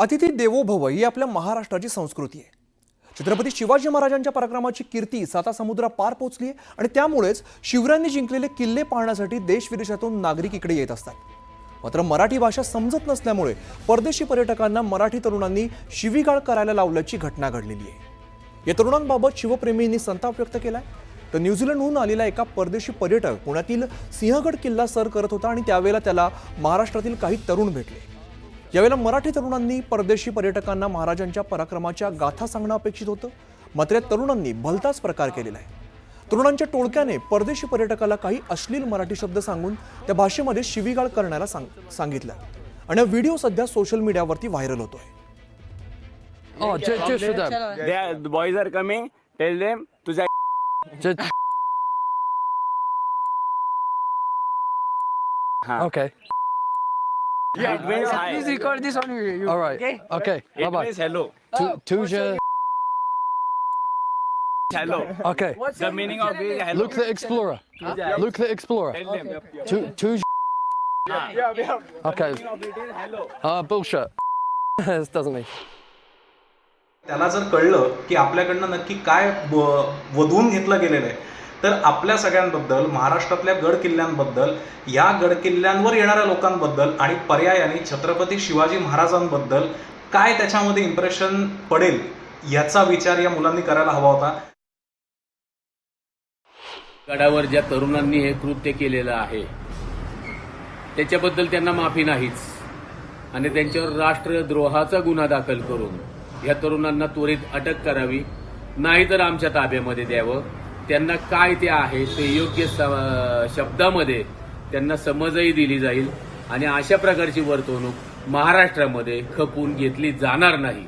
अतिथी देवो भव ही आपल्या महाराष्ट्राची संस्कृती आहे. छत्रपती शिवाजी महाराजांच्या पराक्रमाची कीर्ती साता समुद्रा पार पोचली आहे आणि त्यामुळेच शिवरायांनी जिंकलेले किल्ले पाहण्यासाठी देश विदेशातून नागरिक इकडे येत असतात. मात्र मराठी भाषा समजत नसल्यामुळे परदेशी पर्यटकांना मराठी तरुणांनी शिवीगाळ करायला लावल्याची घटना घडलेली आहे. या तरुणांबाबत शिवप्रेमींनी संताप व्यक्त केलाय. तर न्यूझीलंडहून आलेला एका परदेशी पर्यटक पुण्यातील सिंहगड किल्ला सर करत होता आणि त्यावेळेला त्याला महाराष्ट्रातील काही तरुण भेटले. यावेळेला मराठी तरुणांनी परदेशी पर्यटकांना महाराजांच्या पराक्रमाच्या गाथा सांगणं अपेक्षित होतं मात्र या तरुणांनी भलताच प्रकार केलेला आहे तरुणांच्या टोळक्याने परदेशी पर्यटकाला काही अश्लील मराठी शब्द सांगून त्या भाषेमध्ये शिवीगाळ करण्याला सांग सांगितलं आणि हा व्हिडिओ सध्या सोशल मीडियावरती व्हायरल होतोय Oh, just, just for them. They are, the boys are coming. Tell them तुझा Just. Okay. it means hi. Please record this on video. All right. Okay. It Bye bye. means hello. Tuja. Hello. Okay. The meaning of it is hello. Luke the Explorer. Luke the Explorer. Tell them. Tu- Tuja. Okay. hello. Uh, bullshit. this doesn't mean. त्याला जर कळलं की आपल्याकडनं नक्की काय ब- वधवून घेतलं गेलेलं आहे तर आपल्या सगळ्यांबद्दल महाराष्ट्रातल्या गड किल्ल्यांबद्दल या गड किल्ल्यांवर येणाऱ्या लोकांबद्दल आणि पर्यायाने छत्रपती शिवाजी महाराजांबद्दल काय त्याच्यामध्ये इम्प्रेशन पडेल याचा विचार या मुलांनी करायला हवा होता. गडावर ज्या तरुणांनी हे कृत्य केलेलं आहे त्याच्याबद्दल त्यांना माफी नाहीच. आणि त्यांच्यावर राष्ट्रद्रोहाचा गुन्हा दाखल करून या तरुणांना त्वरित अटक करावी नाहीतर आमच्या ताब्यामध्ये द्यावं. त्यांना काय ते आहे ते योग्य स- शब्दामध्ये त्यांना समजही दिली जाईल. आणि अशा प्रकारची वर्तवणूक महाराष्ट्रामध्ये खपून घेतली जाणार नाही.